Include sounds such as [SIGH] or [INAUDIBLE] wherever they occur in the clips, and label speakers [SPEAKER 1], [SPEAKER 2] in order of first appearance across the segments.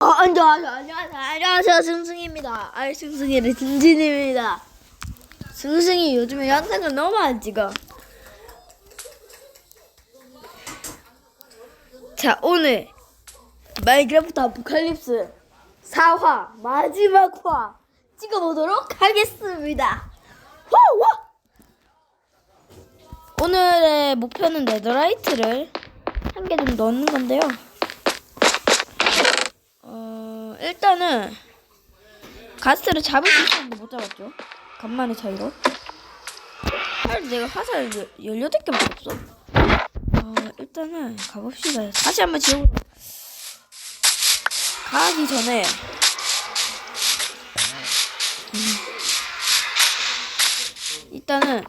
[SPEAKER 1] 어, 안녕하세요, 안녕하세요, 안녕하세요, 승승입니다. 아, 승승이를 진진입니다. 승승이 요즘에 영상을 너무 안 찍어. 자, 오늘 마인크래프트 아포칼립스 4화 마지막 화 찍어보도록 하겠습니다. 후, 후! 오늘의 목표는 네더라이트를 한 개 좀 넣는 건데요. 어, 일단은 가스를 잡을 수 있었는데 못 잡았죠. 간만의 차이로. 사실 내가 화살 18개밖에 없어. 어, 일단은 가봅시다. 다시 한번 지옥으로 가기 전에 음. 일단은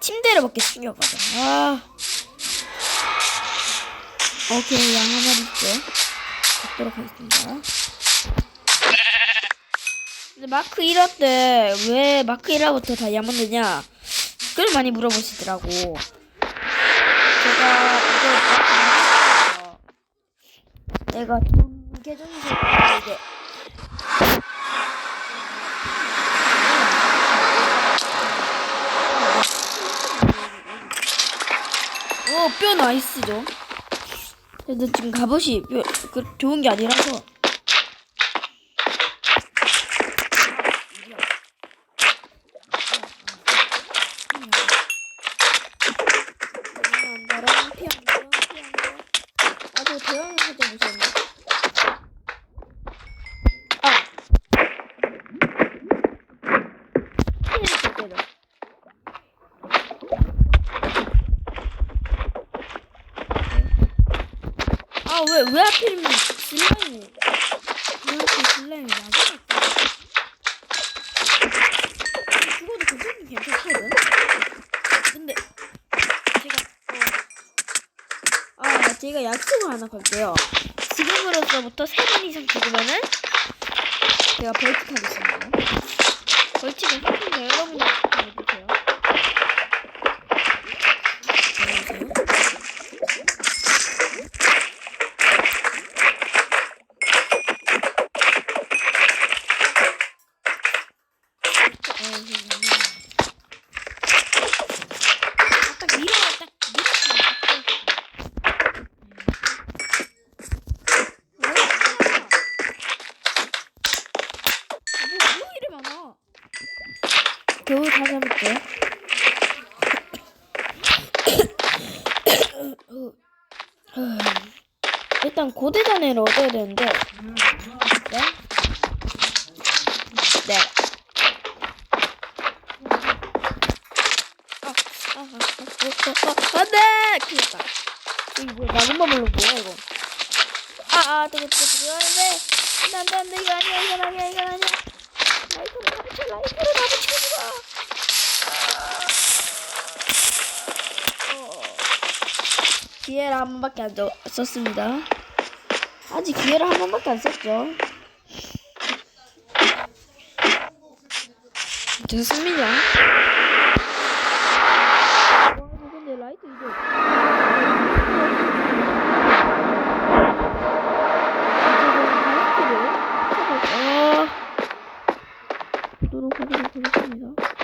[SPEAKER 1] 침대를 몇개 챙겨가자. 아. 오케이, 양 하나 있죠. 갖도록 하겠습니다. 근데 마크 1화 때 왜 마크 1화부터 다이아몬드냐? 그걸 많이 물어보시더라고. 제가 이거 마크 1화에서 내가 돈 계정에서 이게 오, 뼈 나이스죠? 근데 지금 갑옷이 뼈, 그, 좋은 게 아니라서. 아저 대형이 살짝 무서운데. 아. 이렇게 때려. 아, 왜, 왜 하필이면 슬라임이, 왜 이렇게 슬라임이 나중에 죽어도 괜찮긴 괜찮거든? 근데, 제가, 어, 아, 제가 약속을 하나 걸게요. 지금으로서부터 세번 이상 죽으면은, 제가 벌칙 하겠습니다. 벌칙은 상품자 여러분들. 안녕하세요. 딱 밀어 딱 밀어. 뭐 이래 많아? 겨우 다 잡을게. 일단 고대단을 얻어야 되는데. 네? 네. 아, 아, 아, 아, 안 돼! 났다. 이거 뭐야, 마그마 물로 뭐야, 이거. 아, 아, 뜨거, 뜨거, 뜨거, 안 돼! 안 돼, 안 돼, 안 돼, 이거 아니야, 이건 아니야, 이건 아니야. 라이터를 다 붙여, 라이터를 다 붙여, 이거. 어. 기회를 한 번밖에 안 줘- 썼습니다. 아직 기회를 한 번밖에 안 썼죠. 좋습니다. 와, 근데 라이트 이거. 아, 보도록 하도록 하겠습니다.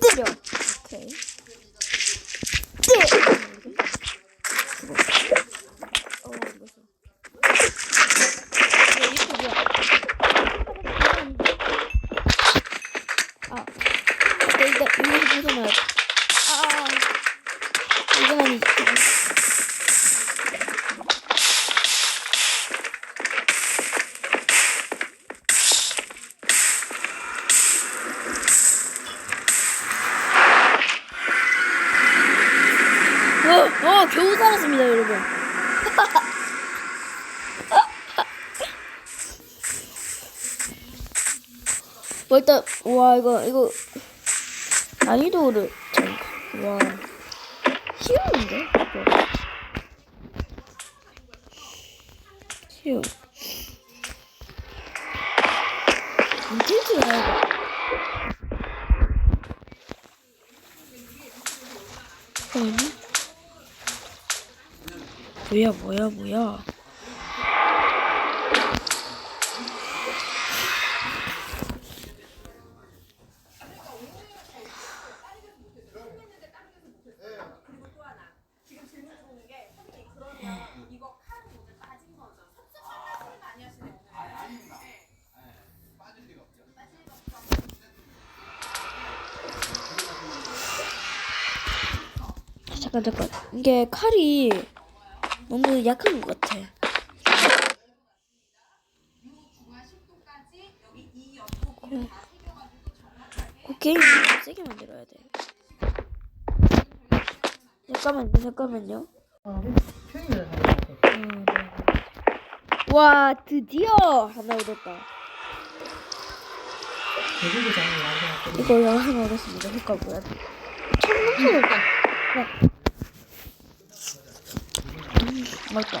[SPEAKER 1] 때려. 오케이. 때려. 어, 무서워. 야, 이거 뭐야? 아, 일단 이거 벗어놔야 돼. 아, 아, 아. 이건 아니지. 어, 어, 겨우 살았습니다, 여러분. 뭐 일단 와 이거 이거. 난이도를 참, 와. 쉬운데. 쉬운 인텐트가 잠깐만요. 뭐야 뭐야 뭐야. 잠깐 잠깐 이게 칼이 너무 약한 것 같아. 그 게임 좀 세게 만들어야 돼. 잠깐만요, 잠깐만요. 음, 네. 와 드디어 하나 얻었다. 이거 영상 얻었습니다. 효과 뭐야? 청룡소를 네. 음, 맛있다.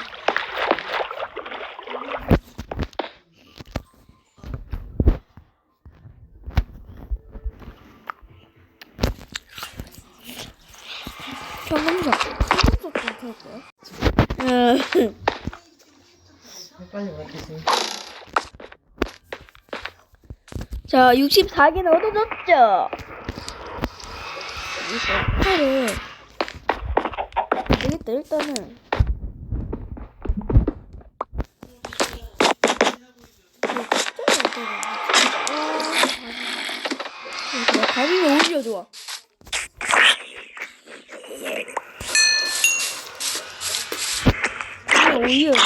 [SPEAKER 1] 청룡소. 청룡소 좀.
[SPEAKER 2] 빨리 먹겠지.
[SPEAKER 1] 자, 64개는 얻어졌죠? 팔을 되겠다, 일단은. 이거 진짜 잘 되네. 아, 가위가 오히려 좋아. 아, 오히려 좋아.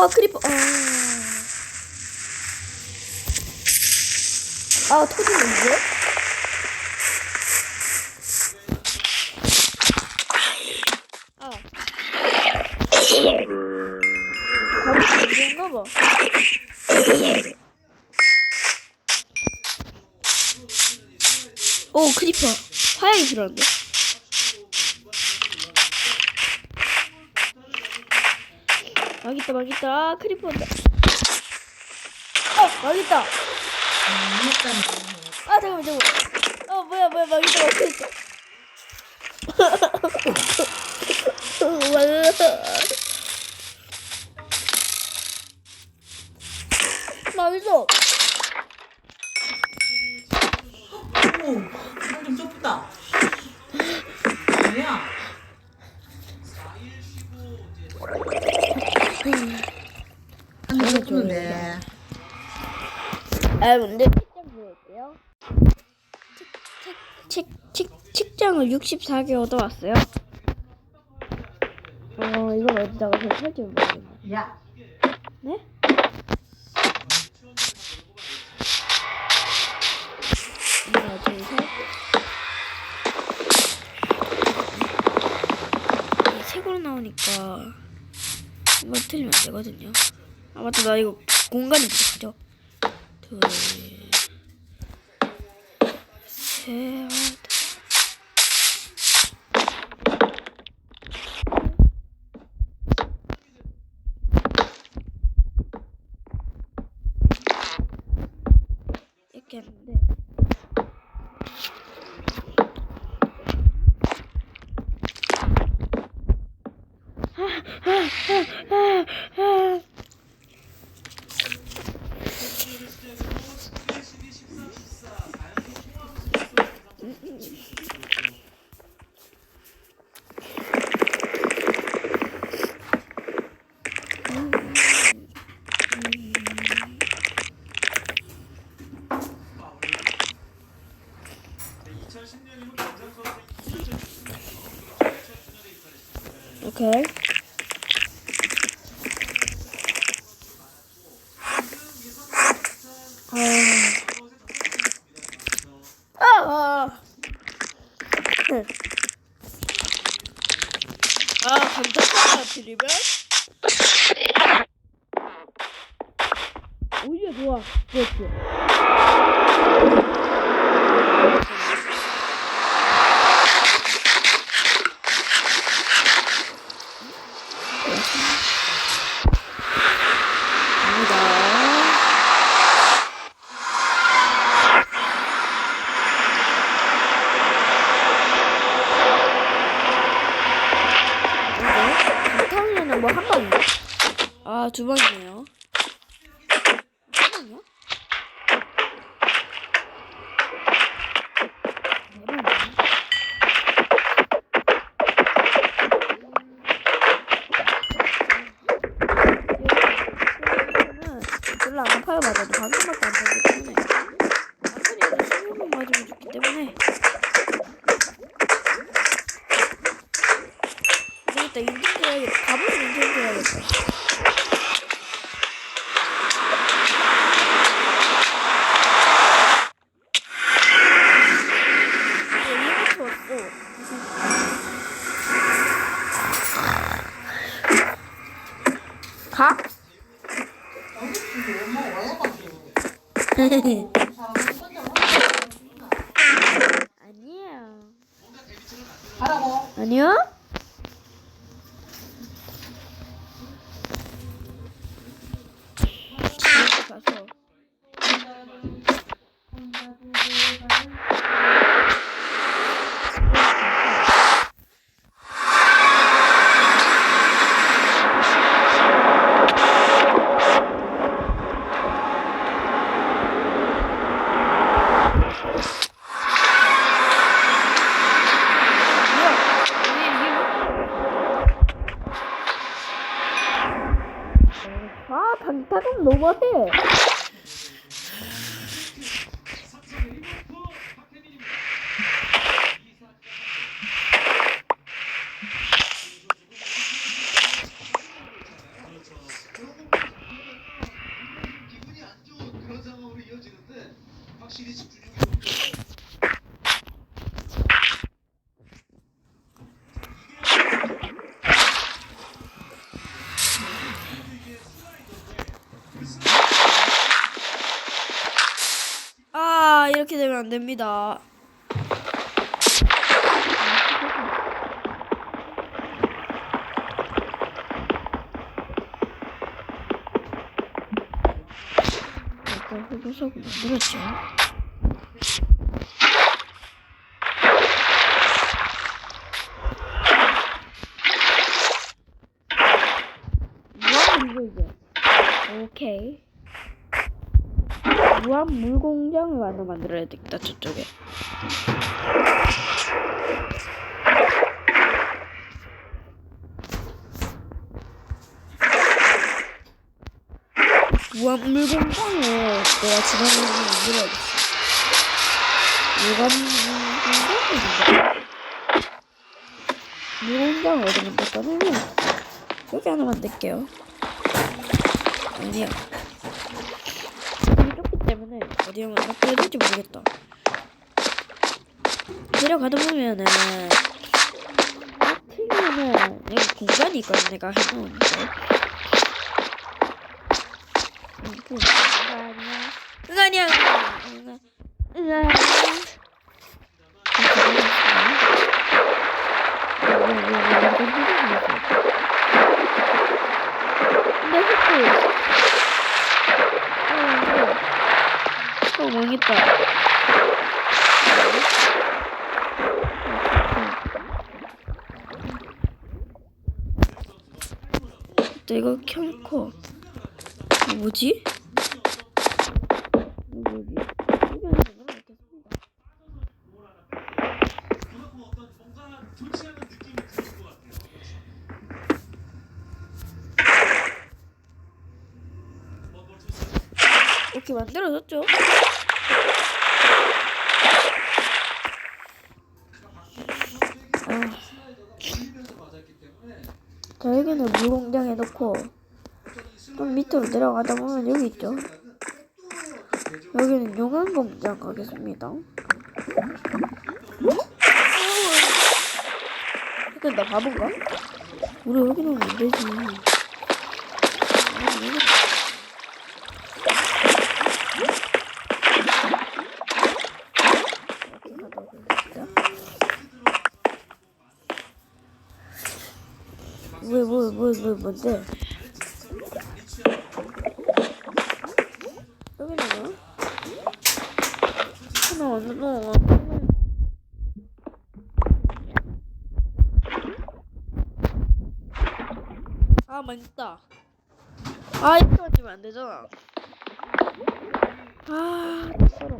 [SPEAKER 1] 아 크리퍼 아, 아 터지는데? 아 가만히 안되나봐. 오 크리퍼. 화약이 필요한데 망했다 망했다. 아 크리퍼다. 어
[SPEAKER 2] 일단
[SPEAKER 1] 아 잠깐만 잠깐만. 어 뭐야 뭐야 망했다 망했다. [LAUGHS] 망했어
[SPEAKER 2] 오, 이거 좀 좁다. 뭐야? 한개 좁은데.
[SPEAKER 1] 아 근데 책장 보여올게요 책, 책, 책, 책 장을 64개 얻어왔어요 어 이걸 어디다가 설치할지 모르겠네
[SPEAKER 2] 야,
[SPEAKER 1] 네? 하나, 둘, 셋. 책으로 나오니까 이거 틀리면 안 되거든요. 아 맞다, 나 이거 공간이 부족하죠. 둘, 셋. 이렇게 하는데. 오케이. 아. 아. 응. 아, 감자탕 드리면 오히려 좋아. 그렇지. 갑니다. 뭐 한 방인가? 아, 두 방이네요. 한 방이야? 네 방이네. 이거는 별로 안 방금밖에 안 되기 때문에 아무리 해도 15분 맞으면 죽기 때문에. 해야겠다 가보면 인증 해야겠다 이제 이거. 왔어 가? 아니에요. 아니요? 아, 방타금 너무해.
[SPEAKER 3] 기분이 안 좋은 그런 상황으로 이어지는데 확실히 집중력이
[SPEAKER 1] 아, 이렇게 되면 안 됩니다. 일단 흡연석을 만들었죠. 무한 이거 이제. 오케이. 무한 물공장을 하나 만들어야 되겠다 저쪽에. 무한 물공장을 내가 지난번에 만들어야겠어. 무한 물공장을 물공장을 어디 만들까냐면 여기 하나 만들게요. 아니야. 힘이 좁기 때문에 어디 가면 어떻게 될지 모르겠다. 내려가다 보면은 틀리면은 여기 공간이 있거든 내가 해놓은 거. 응, 그 공간이야. 공간이야. 공간. 공간. 근데 흑구 어, 어, 망했다. 일단 이거 켜놓고 이거 뭐지? 이거 여기 여기에서 넣어놓겠습니다.
[SPEAKER 3] 그만큼 어떤 뭔가 좋지 않은 느낌이 드 는것 같아요. 뭐뭘 쳤어요?
[SPEAKER 1] 이렇게 만들어졌죠? 물공장 해놓고 좀 밑으로 내려가다 보면 여기 있죠? 여기는 용암 공장 가겠습니다. 근데 나 바본가? 우리 여기 놓으면 안 되지. 아, 여기 이렇게 가다 보니까. 왜, 뭐, 뭐, 뭐, 뭔데? 여기는 뭐? 하나, 어느, 어, 아 망했다. 아 이렇게 맞으면 안 되잖아. 아 썰어.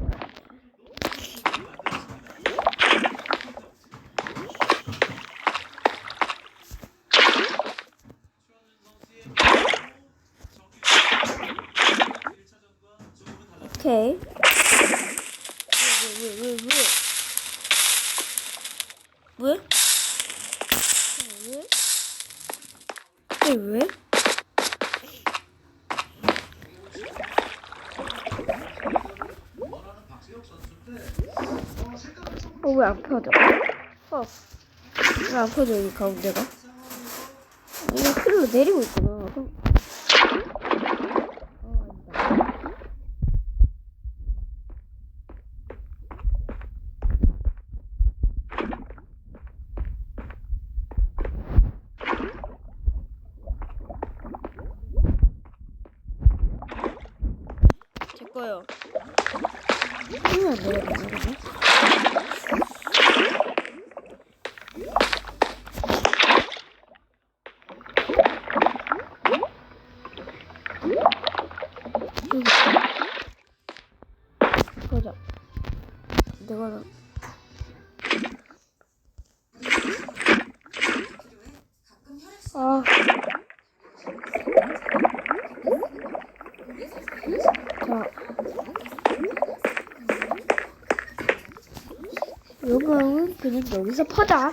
[SPEAKER 1] 오케이. 왜, 왜, 왜, 왜, 왜? 왜? 왜? 왜, 왜? 어, 왜 안 펴져? 어. 왜 안 펴져, 이 가운데가? 이거 흘러 내리고 있구나. 그럼- 어, 아니다. 제 거요. 이거 안내 요금은 그냥 여기서 퍼다.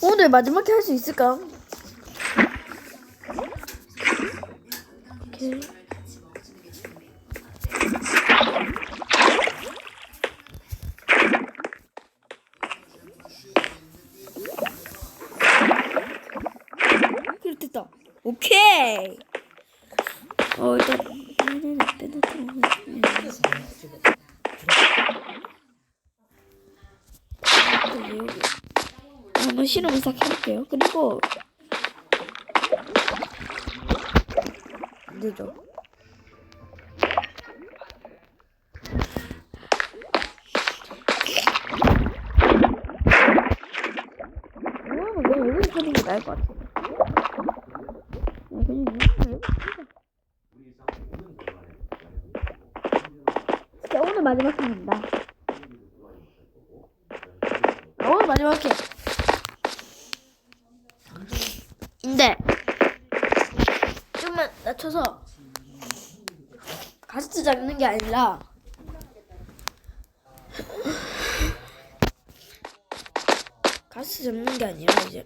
[SPEAKER 1] 오늘 마지막에 할 수 있을까? 한번 실험을 싹 해볼게요. 그리고 왜 여기서 나을 것 같아. 어, 그냥 오늘 마지막 편입니다. 아, 오늘 마지막 편. 근데 낮춰서 가스트 잡는 게 아니라 가스트 잡는 게 아니라 이제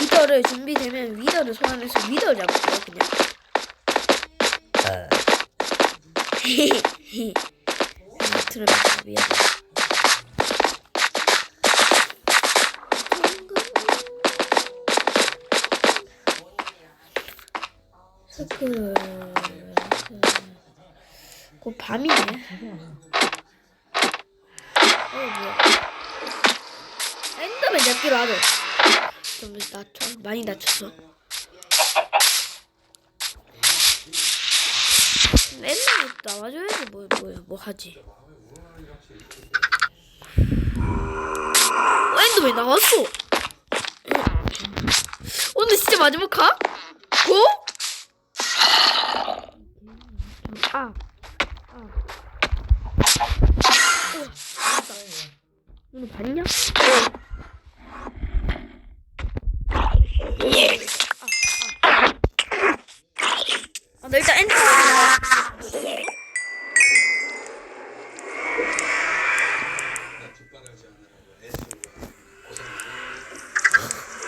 [SPEAKER 1] 위더를 준비되면 위더를 소환해서 위더를 잡을게요 그냥. [LAUGHS] 트럼프 미안. 스크. 곧 밤이네. 어 뭐야? 엔더맨 잡기로 하죠. 좀 낮춰, 많이 낮췄어. 맨날 나와줘야지 뭐 뭐야 뭐 하지. 어, 엔더맨 나왔어. 오늘 진짜 마지막 가? 고? 아. 아. 어. 오늘 봤냐? 아, 나 일단 엔터.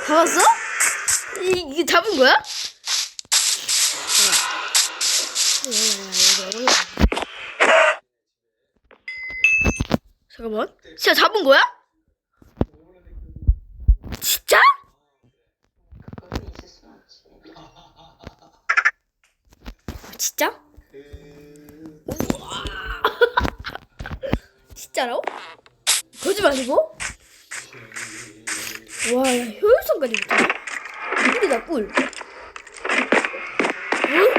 [SPEAKER 1] 잡았어? 이, 이게 잡은 거야? 진짜 잡은 거야? 진짜? 아, 진짜? 우와. [LAUGHS] 진짜로? 거짓말이고? 와, 야, 효율성까지 붙네. 꿀이다, 꿀. 응?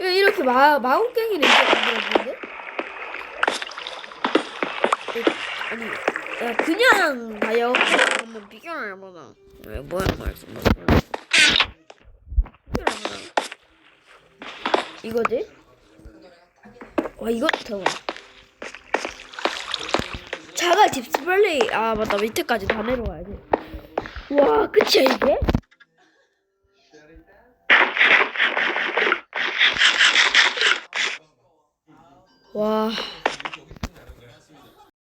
[SPEAKER 1] 왜 이렇게 마, 마구깽이를 이렇게 만들었는데? 어, 아니, 야, 그 그냥 가요. 한번 비교를 해보자. 왜 뭐야 말씀 비교를 해보자. 이거지? 와 이거 잠깐. 자가 딥스플레이 아 맞다 밑에까지 다 내려와야지. 와 끝이야 이게?